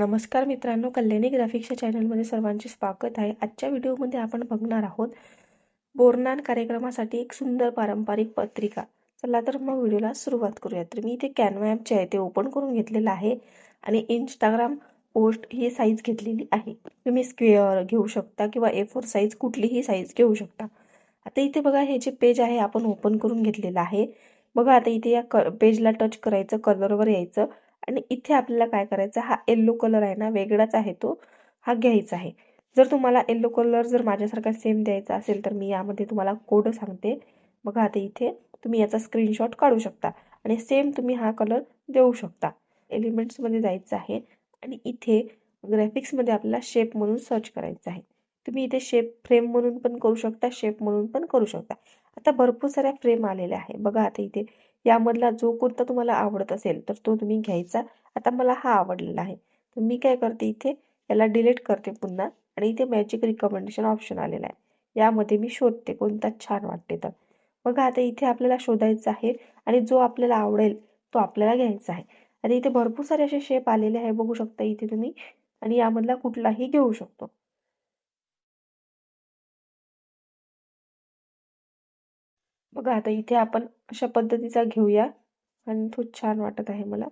नमस्कार मित्रांनो कल्याणी ग्राफिक्सच्या चॅनलमध्ये सर्वांचे स्वागत आहे. आजच्या व्हिडिओमध्ये आपण बघणार आहोत बोरनान कार्यक्रमासाठी एक सुंदर पारंपरिक पत्रिका. चला तर मग व्हिडिओला सुरुवात करूया. तर मी इथे कॅनवा ॲप जे आहे ते ओपन करून घेतलेलं आहे आणि इंस्टाग्राम पोस्ट ही साईज घेतलेली आहे. तुम्ही स्क्वेअर घेऊ शकता किंवा ए फोर साईज कुठलीही साईज घेऊ शकता. आता इथे बघा हे जे पेज आहे आपण ओपन करून घेतलेलं आहे. बघा आता इथे या क पेजला टच करायचं कलरवर यायचं. आणि इथे आपल्याला काय करायचं हा येल्लो कलर आहे ना वेगळाच आहे तो हा घ्यायचा आहे. जर तुम्हाला येल्लो कलर जर माझ्यासारखा सेम द्यायचा असेल तर मी यामध्ये तुम्हाला कोड सांगते. बघा आता इथे तुम्ही याचा स्क्रीनशॉट काढू शकता आणि सेम तुम्ही हा कलर देऊ शकता. एलिमेंट्समध्ये जायचं आहे आणि इथे ग्राफिक्समध्ये आपल्याला शेप म्हणून सर्च करायचं आहे. तुम्ही इथे शेप फ्रेम म्हणून पण करू शकता शेप म्हणून पण करू शकता. आता भरपूर साऱ्या फ्रेम आलेल्या आहे बघा आता इथे यामधला जो कोणता तुम्हाला आवडत असेल तर तो तुम्ही घ्यायचा. आता मला हा आवडलेला आहे. तर मी काय करते इथे याला डिलीट करते पुन्हा आणि इथे मॅजिक रिकमेंडेशन ऑप्शन आलेला आहे. यामध्ये मी शोधते कोणता छान वाटते तर. बघा आता इथे आपल्याला शोधायचं आहे आणि जो आपल्याला आवडेल तो आपल्याला घ्यायचा आहे. आणि इथे भरपूर सारे असे शेप आलेले आहे बघू शकता इथे तुम्ही. आणि यामधला कुठलाही घेऊ शकतो. बघा आता इथे आपण अशा पद्धतीचा घेऊया. आणि तो छान वाटत आहे मला.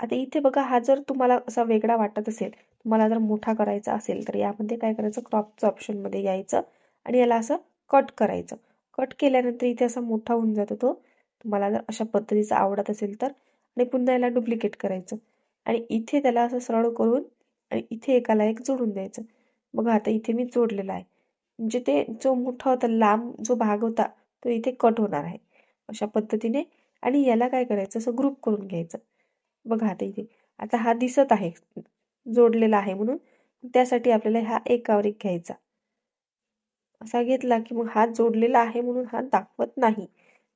आता इथे बघा हा जर तुम्हाला असा वेगळा वाटत असेल तुम्हाला जर मोठा करायचा असेल तर यामध्ये काय करायचं? क्रॉपचं ऑप्शनमध्ये यायचं आणि याला असं कट करायचं. कट केल्यानंतर इथे असा मोठा होऊन जातो तो. तुम्हाला जर अशा पद्धतीचा आवडत असेल तर. आणि पुन्हा याला डुप्लिकेट करायचं. आणि इथे त्याला असं सरळ करून आणि इथे एकाला एक जोडून द्यायचं. बघा आता इथे मी जोडलेला आहे. म्हणजे ते जो मोठा होता लांब जो भाग होता तो इथे कट होणार आहे. अशा पद्धतीने आणि याला काय करायचं? असं ग्रुप करून घ्यायचं. बघा आता इथे. आता हा दिसत आहे. जोडलेला आहे म्हणून. त्यासाठी आपल्याला हा एकावर एक घ्यायचा. असा घेतला की मग हा जोडलेला आहे म्हणून हा दाखवत नाही.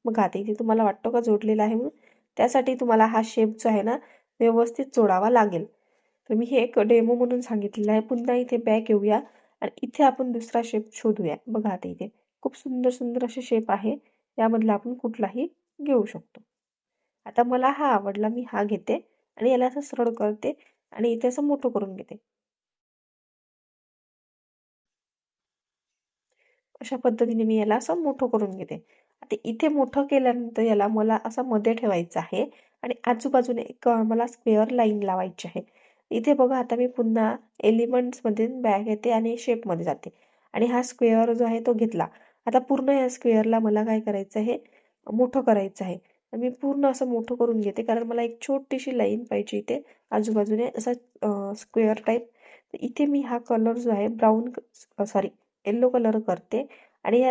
मग आता इथे तुम्हाला वाटतो का जोडलेला आहे म्हणून? त्यासाठी तुम्हाला हा शेप जो आहे ना व्यवस्थित जोडावा लागेल. तर मी हे एक डेमो म्हणून सांगितलेलं आहे. पुन्हा इथे बॅक येऊया आणि इथे आपण दुसरा शेप शोधूया. बघा आता इथे. खूप सुंदर सुंदर असे शेप आहे. यामधला आपण कुठलाही घेऊ शकतो. आता मला हा आवडला मी हा घेते आणि याला असं सरळ करते आणि इथे असं मोठं करून घेते. अशा पद्धतीने मी याला असं मोठं करून घेते. आता इथे मोठं केल्यानंतर याला मला असं मध्ये ठेवायचं आहे आणि आजूबाजूने एक मला स्क्वेअर लाईन लावायची आहे. इथे बघा आता मी पुन्हा एलिमेंट्समध्ये बॅग येते आणि शेपमध्ये जाते. आणि हा स्क्वेअर जो आहे तो घेतला. आता पूर्ण या स्क्वेअरला मला काय करायचं आहे? मोठं करायचं आहे. मी पूर्ण असं मोठं करून घेते. कारण मला एक छोटीशी लाईन पाहिजे इथे. आजूबाजूने असा स्क्वेअर टाईप इथे मी हा कलर जो आहे ब्राऊन सॉरी येल्लो कलर करते. आणि या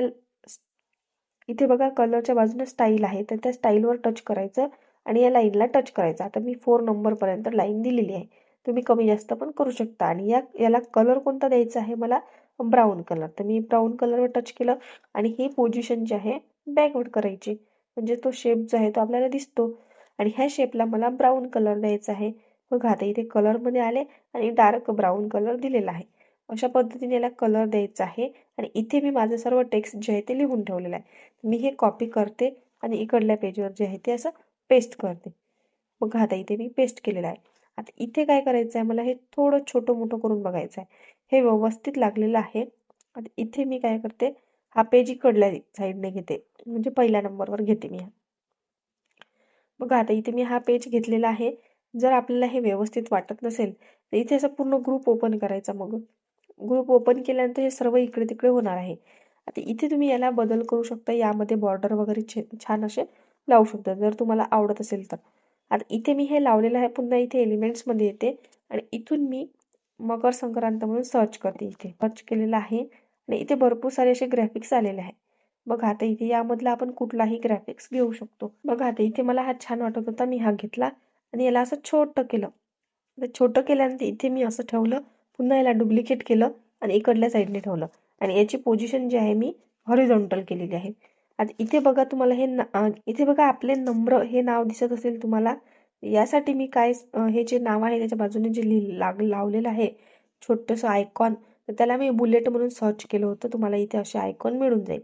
इथे बघा कलरच्या बाजूने स्टाईल आहे. तर त्या स्टाईलवर टच करायचं आणि या लाईनला टच करायचं. आता मी फोर नंबरपर्यंत लाईन दिलेली आहे. तुम्ही कमी जास्त पण करू शकता. आणि या याला कलर कोणता द्यायचा आहे मला? ब्राऊन कलर तर मी ब्राऊन कलरवर टच केलं आणि ही पोझिशन जी आहे बॅकवर्ड करायची. म्हणजे तो शेप जो आहे तो आपल्याला दिसतो. आणि ह्या शेपला मला ब्राऊन कलर द्यायचा आहे. मग आता इथे कलरमध्ये आले आणि डार्क ब्राऊन कलर दिलेला आहे. अशा पद्धतीने याला कलर द्यायचा आहे. आणि इथे मी माझं सर्व टेक्स्ट जे आहे ते लिहून ठेवलेलं आहे. मी हे कॉपी करते आणि इकडल्या पेजवर जे आहे ते असं पेस्ट करते. मग आता इथे मी पेस्ट केलेलं आहे. आता इथे काय करायचं आहे मला हे थोडं छोटं मोठं करून बघायचं आहे हे व्यवस्थित लागलेलं आहे. आता इथे मी काय करते हा पेज इकडल्या साईडने घेते. म्हणजे पहिल्या नंबरवर घेते मी बघा आता इथे मी हा पेज घेतलेला आहे. जर आपल्याला हे व्यवस्थित वाटत नसेल तर इथे असं पूर्ण ग्रुप ओपन करायचा मग. ग्रुप ओपन केल्यानंतर हे सर्व इकडे तिकडे होणार आहे. आता इथे तुम्ही याला बदल करू शकता. यामध्ये बॉर्डर वगैरे छान असे लावू शकता. जर तुम्हाला आवडत असेल तर. आता इथे मी हे लावलेलं आहे. पुन्हा इथे एलिमेंट्समध्ये येते. आणि इथून मी मकर संक्रांत म्हणून सर्च करते इथे. सर्च केलेलं आहे आणि इथे भरपूर सारे असे ग्राफिक्स आलेले आहे बघा आता इथे यामधला आपण कुठलाही ग्राफिक्स घेऊ शकतो. बघा आता इथे मला हा छान वाटत होता मी हा घेतला आणि याला असं छोटं केलं. छोटं केल्यानंतर इथे मी असं ठेवलं पुन्हा याला डुप्लिकेट केलं आणि इकडल्या साईडने ठेवलं. आणि याची पोझिशन जी आहे मी हॉरिझॉन्टल केलेली आहे. आता इथे बघा तुम्हाला हे इथे बघा आपले नम्र हे नाव दिसत असेल तुम्हाला यासाठी मी काय हे जे नाव आहे त्याच्या बाजूने जे लिह लाग लावलेलं आहे छोटंसं आयकॉन तर त्याला मी बुलेट म्हणून सर्च केलं होतं. तुम्हाला इथे असे आयकॉन मिळून जाईल.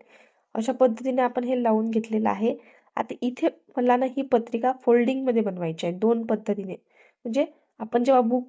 अशा पद्धतीने आपण हे लावून घेतलेलं आहे. आता इथे मला ना ही पत्रिका फोल्डिंगमध्ये बनवायची आहे. दोन पद्धतीने. म्हणजे आपण जेव्हा बुक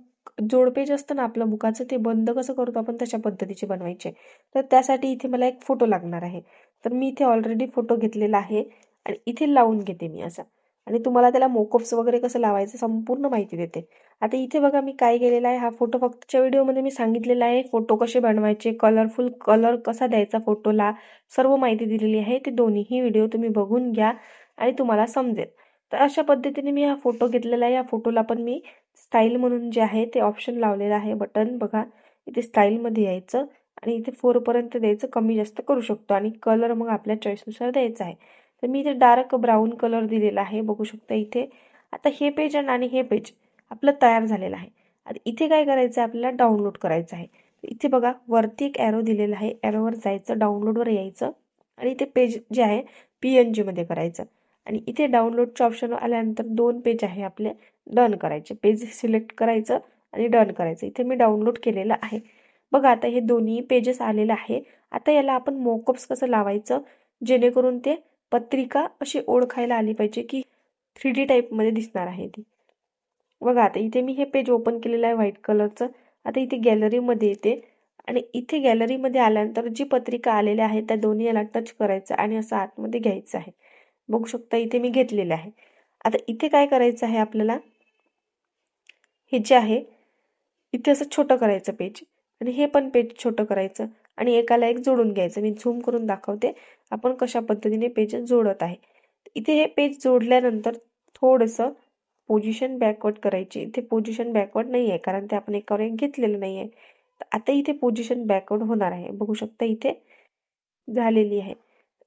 जोडपेज असतं ना आपलं बुकाचं ते बंद कसं करतो आपण? तशा पद्धतीचे बनवायचे तर त्यासाठी इथे मला एक फोटो लागणार आहे. तर मी इथे ऑलरेडी फोटो घेतलेला आहे. आणि इथे लावून घेते मी असा. आणि तुम्हाला त्याला मोकअप्स वगैरे कसं लावायचं संपूर्ण माहिती देते. आता इथे बघा मी काय केलेला आहे हा फोटो फक्तच्या व्हिडिओमध्ये मी सांगितलेला आहे फोटो कसे बनवायचे कलरफुल कलर कसा द्यायचा फोटोला सर्व माहिती दिलेली आहे ते दोन्हीही व्हिडिओ तुम्ही बघून घ्या आणि तुम्हाला समजेल. तर अशा पद्धतीने मी हा फोटो घेतलेला आहे या फोटोला पण मी स्टाईल म्हणून जे आहे ते ऑप्शन लावलेलं आहे बटन बघा. इथे स्टाईलमध्ये यायचं आणि इथे फोरपर्यंत द्यायचं कमी जास्त करू शकतो आणि कलर मग आपल्या चॉईसनुसार द्यायचा आहे. तर मी इथे डार्क ब्राऊन कलर दिलेला आहे बघू शकता इथे. आता हे पेज आणि हे पेज आपलं तयार झालेलं आहे. आता इथे काय करायचं आहे? आपल्याला डाउनलोड करायचं आहे. इथे बघा वरती एक ॲरो दिलेला आहे. ॲरोवर जायचं डाउनलोडवर यायचं. आणि इथे पेज जे आहे पी एन जीमध्ये करायचं. आणि इथे डाउनलोडचे ऑप्शन आल्यानंतर दोन पेज आहे आपले डन करायचे. पेज सिलेक्ट करायचं आणि डन करायचं. इथे मी डाउनलोड केलेलं आहे. बघा आता हे दोन्ही पेजेस आलेलं आहे. आता याला आपण मोकअप्स कसं लावायचं? जेणेकरून ते पत्रिका अशी ओळखायला आली पाहिजे की थ्री डी टाईपमध्ये दिसणार आहे ती. बघा आता इथे मी हे पेज ओपन केलेलं आहे व्हाईट कलरचं आता इथे गॅलरीमध्ये येते. आणि इथे गॅलरीमध्ये आल्यानंतर जी पत्रिका आलेल्या आहेत त्या दोन्ही याला टच करायचं आणि असं आतमध्ये घ्यायचं आहे. बघू शकता इथे मी घेतलेलं आहे. आता इथे काय करायचं आहे आपल्याला? हे जे आहे इथे असं छोटं करायचं पेज आणि हे पण पेज छोटं करायचं. आणि एकाला एक जोडून घ्यायचं. मी झूम करून दाखवते. आपण कशा पद्धतीने पेज जोडत आहे. इथे हे पेज जोडल्यानंतर थोडंसं पोझिशन बॅकवर्ड करायची. इथे पोझिशन बॅकवर्ड नाही आहे कारण ते आपण एकावर एक घेतलेलं नाही आहे तर आता इथे पोझिशन बॅकवर्ड होणार आहे. बघू शकता इथे झालेली आहे.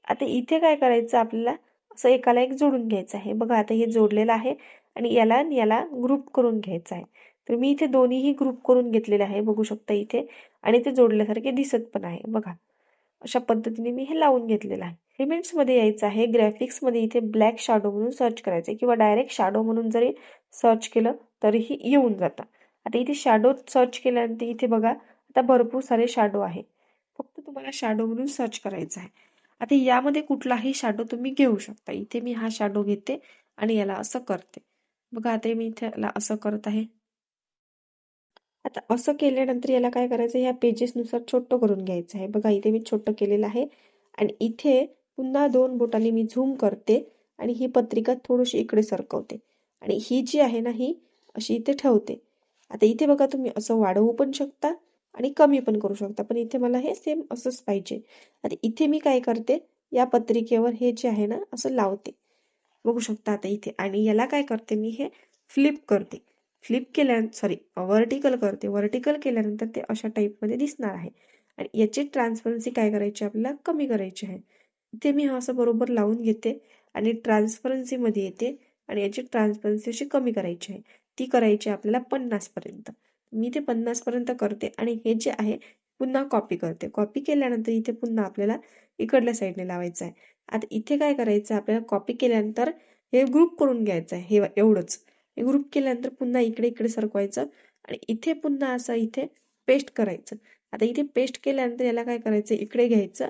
आता इथे काय करायचं? आपल्याला असं एकाला एक जोडून घ्यायचं आहे. बघा आता हे जोडलेलं आहे आणि याला याला ग्रुप करून घ्यायचं आहे. तर मी इथे दोन्हीही ग्रुप करून घेतलेले आहे. बघू शकता इथे. आणि ते जोडल्यासारखे दिसत पण आहे. बघा अशा पद्धतीने मी हे लावून घेतलेलं आहे. इमेंट्समध्ये यायचं आहे. ग्रॅफिक्समध्ये इथे ब्लॅक शॅडो म्हणून सर्च करायचं किंवा डायरेक्ट शॅडो म्हणून जरी सर्च केलं तरीही येऊन जातं. आता इथे शॅडो सर्च केल्यानंतर इथे बघा आता भरपूर सारे शॅडो आहे. फक्त तुम्हाला शॅडो म्हणून सर्च करायचं आहे. आता यामध्ये कुठलाही शॅडो तुम्ही घेऊ शकता. इथे मी हा शॅडो घेते आणि याला असं करते. बघा आता मी इथे याला असं करत आहे. आता असं केल्यानंतर याला काय करायचं? ह्या पेजेसनुसार छोटं करून घ्यायचं आहे. बघा इथे मी छोटं केलेलं आहे. आणि इथे पुन्हा दोन बोटांनी मी झूम करते आणि ही पत्रिका थोडीशी इकडे सरकवते. आणि ही जी आहे ना ही अशी इथे ठेवते. आता इथे बघा तुम्ही असं वाढवू पण शकता आणि कमी पण करू शकता. पण इथे मला हे सेम असंच पाहिजे. आता इथे मी काय करते? या पत्रिकेवर हे जे आहे ना असं लावते. बघू शकता आता इथे. आणि याला काय करते? मी हे फ्लिप करते. फ्लिप केल्या सॉरी व्हर्टिकल करते. व्हर्टिकल केल्यानंतर ते अशा टाईपमध्ये दिसणार आहे. आणि याची ट्रान्सपरन्सी काय करायची आपल्याला? कमी करायची आहे. इथे मी हा असं बरोबर लावून घेते आणि ट्रान्सपरन्सीमध्ये येते आणि याची ट्रान्सपरन्सी अशी कमी करायची आहे. ती करायची आपल्याला पन्नासपर्यंत मी ते पन्नासपर्यंत करते आणि हे जे आहे पुन्हा कॉपी करते. कॉपी केल्यानंतर इथे पुन्हा आपल्याला इकडल्या साईडने लावायचं आहे. आता इथे काय करायचं आपल्याला कॉपी केल्यानंतर हे ग्रुप करून घ्यायचं आहे. हे एवढंच. ग्रुप केल्यानंतर पुन्हा इकडे इकडे सरकवायचं आणि इथे पुन्हा असं इथे पेस्ट करायचं. आता इथे पेस्ट केल्यानंतर याला काय करायचं? इकडे घ्यायचं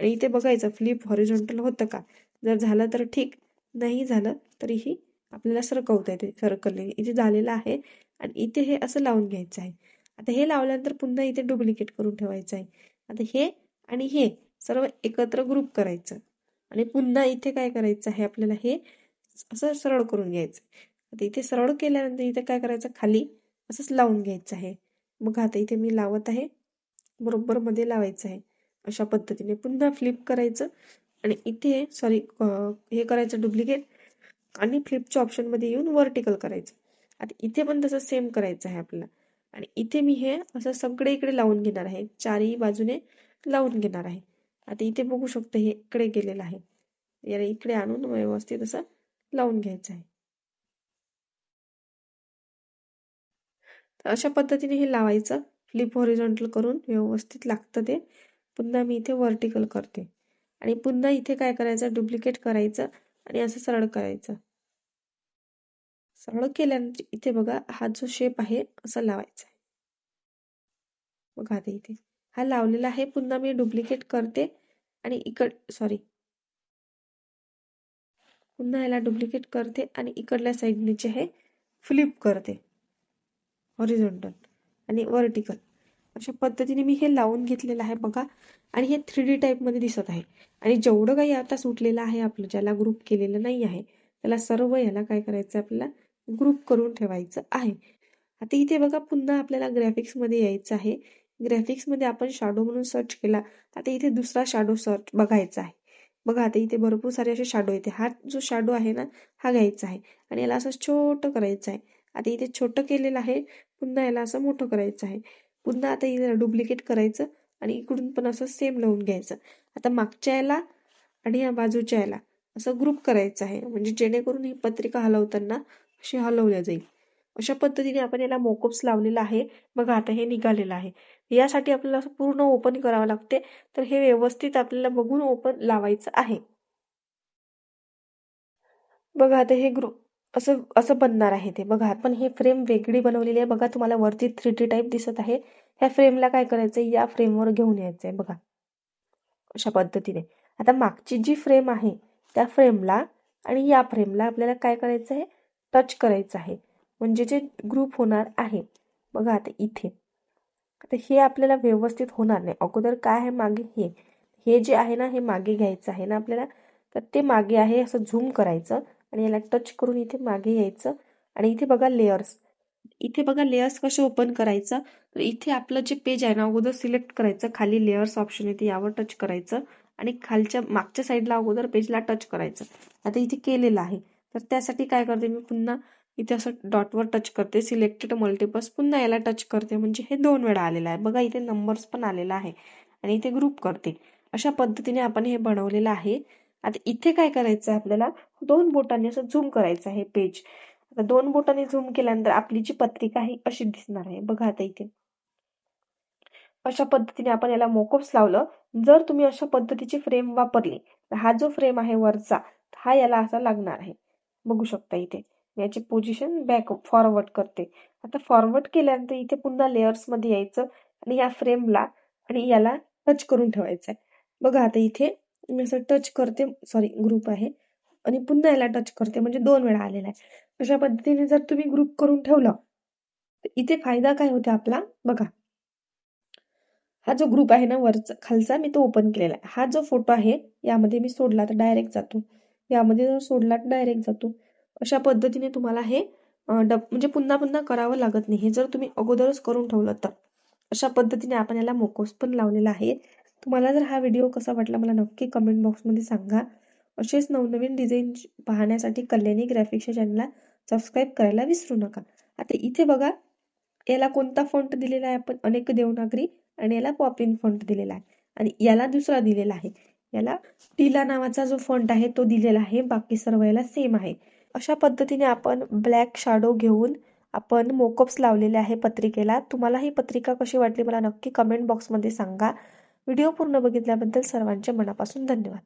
आणि इथे बघायचं फ्लिप हॉरिझॉन्टल होतं का? जर झालं तर ठीक नाही झालं तरीही आपल्याला सरकवता येते सरकले इथे झालेलं आहे आणि इथे हे असं लावून घ्यायचं आहे. आता हे लावल्यानंतर पुन्हा इथे डुप्लिकेट करून ठेवायचं आहे. आता हे आणि हे सर्व एकत्र ग्रुप करायचं आणि पुन्हा इथे काय करायचं आहे? आपल्याला हे असं सरळ करून घ्यायचं आता इथे सरळ केल्यानंतर इथे काय करायचं? खाली असंच लावून घ्यायचं आहे. मग आता इथे मी लावत आहे. बरोबर मध्ये लावायचं आहे. अशा पद्धतीने पुन्हा फ्लिप करायचं. आणि इथे सॉरी हे करायचं डुप्लिकेट आणि फ्लिपच्या ऑप्शनमध्ये येऊन वर्टिकल करायचं. आता इथे पण तसं सेम करायचं आहे आपल्याला. आणि इथे मी हे असं सगळे इकडे लावून घेणार आहे. चारही बाजूने लावून घेणार आहे. आता इथे बघू शकतो हे इकडे गेलेलं आहे. याला इकडे आणून व्यवस्थित असं लावून घ्यायचं आहे. अशा पद्धतीने हे लावायचं. फ्लिप हॉरिझॉन्टल करून व्यवस्थित लागतं ते. पुन्हा मी इथे वर्टिकल करते. आणि पुन्हा इथे काय करायचं? डुप्लिकेट करायचं आणि असं सरळ करायचं. सरळ केल्यानंतर इथे बघा हा जो शेप आहे असा लावायचा आहे. बघा आता इथे. हा लावलेला आहे पुन्हा मी डुप्लिकेट करते आणि इकड सॉरी पुन्हा याला डुप्लिकेट करते आणि इकडल्या साईडने जे आहे फ्लिप करते. हॉरिझॉन्टल आणि वर्टिकल अशा पद्धतीने मी हे लावून घेतलेलं आहे बघा. आणि हे थ्री डी टाईपमध्ये दिसत आहे. आणि जेवढं काही आता सुटलेलं आहे आपलं ज्याला ग्रुप केलेलं नाही आहे त्याला सर्व याला काय करायचं आपल्याला ग्रुप करून ठेवायचं आहे. आता इथे बघा पुन्हा आपल्याला ग्राफिक्समध्ये यायचं आहे. ग्राफिक्समध्ये आपण शॅडो म्हणून सर्च केला. आता इथे दुसरा शॅडो सर्च बघायचा आहे. बघा आता इथे भरपूर सारे असे शॅडो येते. हा जो शॅडो आहे ना हा घ्यायचा आहे. आणि याला असं छोटं करायचं आहे. आता इथे छोटं केलेलं आहे. पुन्हा याला असं मोठं करायचं आहे. पुन्हा आता इथे डुप्लिकेट करायचं आणि इकडून पण असं सेम लावून घ्यायचं. आता मागच्या याला आणि या बाजूच्या याला असं ग्रुप करायचं आहे. म्हणजे जेणेकरून ही पत्रिका हलवताना अशी हलवल्या जाईल. अशा पद्धतीने आपण याला मोकोप्स लावलेला आहे. बघा आता हे निघालेलं आहे. यासाठी आपल्याला असं पूर्ण ओपन करावं लागते. तर हे व्यवस्थित आपल्याला बघून ओपन लावायचं आहे. बघा आता हे ग्रुप असं असं बनणार आहे ते. बघा आपण हे फ्रेम वेगळी बनवलेली आहे. बघा तुम्हाला वरती थ्री डी टाईप दिसत आहे. ह्या फ्रेमला काय करायचं या फ्रेमवर घेऊन यायचं आहे बघा अशा पद्धतीने. आता मागची जी फ्रेम आहे त्या फ्रेमला आणि या फ्रेमला आपल्याला काय करायचं आहे? टच करायचं आहे. म्हणजे जे ग्रुप होणार आहे. बघा आता इथे. आता हे आपल्याला व्यवस्थित होणार नाही. अगोदर काय आहे मागे? हे. हे जे आहे ना हे मागे घ्यायचं आहे ना आपल्याला? तर ते मागे आहे. असं झूम करायचं. आणि याला टच करून इथे मागे यायचं. आणि इथे बघा लेयर्स इथे बघा लेयर्स कसे ओपन करायचं. तर इथे आपलं जे पेज आहे ना अगोदर सिलेक्ट करायचं. खाली लेयर्स ऑप्शन येते यावर टच करायचं. आणि खालच्या मागच्या साईडला अगोदर पेजला टच करायचं. आता इथे केलेलं आहे. तर त्यासाठी काय करते मी पुन्हा इथे असं डॉटवर टच करते. सिलेक्टेड मल्टिपल्स पुन्हा याला टच करते. म्हणजे हे दोन वेळा आलेलं आहे. बघा इथे नंबर्स पण आलेला आहे. आणि इथे ग्रुप करते. अशा पद्धतीने आपण हे बनवलेलं आहे. आता इथे काय करायचं आहे आपल्याला? दोन बोटांनी असं झूम करायचं आहे पेज आता दोन बोटांनी झूम केल्यानंतर आपली जी पत्रिका आहे अशी दिसणार आहे. बघा आता इथे. अशा पद्धतीने आपण याला मोकोप्स लावलं. जर तुम्ही अशा पद्धतीची फ्रेम वापरली तर हा जो फ्रेम आहे वरचा हा याला असा लागणार आहे. बघू शकता इथे. याची पोझिशन बॅक फॉरवर्ड करते. आता फॉरवर्ड केल्यानंतर इथे पुन्हा लेअर्समध्ये यायचं आणि या फ्रेमला आणि याला टच करून ठेवायचं आहे बघा आता इथे मी असं टच करते. सॉरी ग्रुप आहे. आणि पुन्हा याला टच करते. म्हणजे दोन वेळा आलेला आहे. अशा पद्धतीने जर तुम्ही ग्रुप करून ठेवलं तर इथे फायदा काय होतो आपला? बघा. हा जो ग्रुप आहे ना वरचा खालचा मी तो ओपन केलेला आहे. हा जो फोटो आहे यामध्ये मी सोडला तर डायरेक्ट जातो. यामध्ये जर सोडला तर डायरेक्ट जातो. अशा पद्धतीने तुम्हाला हे डब म्हणजे पुन्हा पुन्हा करावं लागत नाही. हे जर तुम्ही अगोदरच करून ठेवलं तर. अशा पद्धतीने आपण याला मोकोस पण लावलेला आहे. तुम्हाला जर हा व्हिडिओ कसा वाटला मला नक्की कमेंट बॉक्समध्ये सांगा. असेच नवनवीन डिझाईन पाहण्यासाठी कल्याणी ग्राफिक्सच्या चॅनलला सबस्क्राईब करायला विसरू नका. आता इथे बघा याला कोणता फॉन्ट दिलेला आहे? आपण अनेक देवनागरी आणि याला पॉपिन फॉन्ट दिलेला आहे. आणि याला दुसरा दिलेला आहे. याला टीला नावाचा जो फॉन्ट आहे तो दिलेला आहे. बाकी सर्व याला सेम आहे. अशा पद्धतीने आपण ब्लॅक शॅडो घेऊन आपण मोकअप्स लावलेले आहे पत्रिकेला. तुम्हाला ही पत्रिका कशी वाटली मला नक्की कमेंट बॉक्समध्ये सांगा. व्हिडिओ पूर्ण बघितल्याबद्दल सर्वांचे मनापासून धन्यवाद.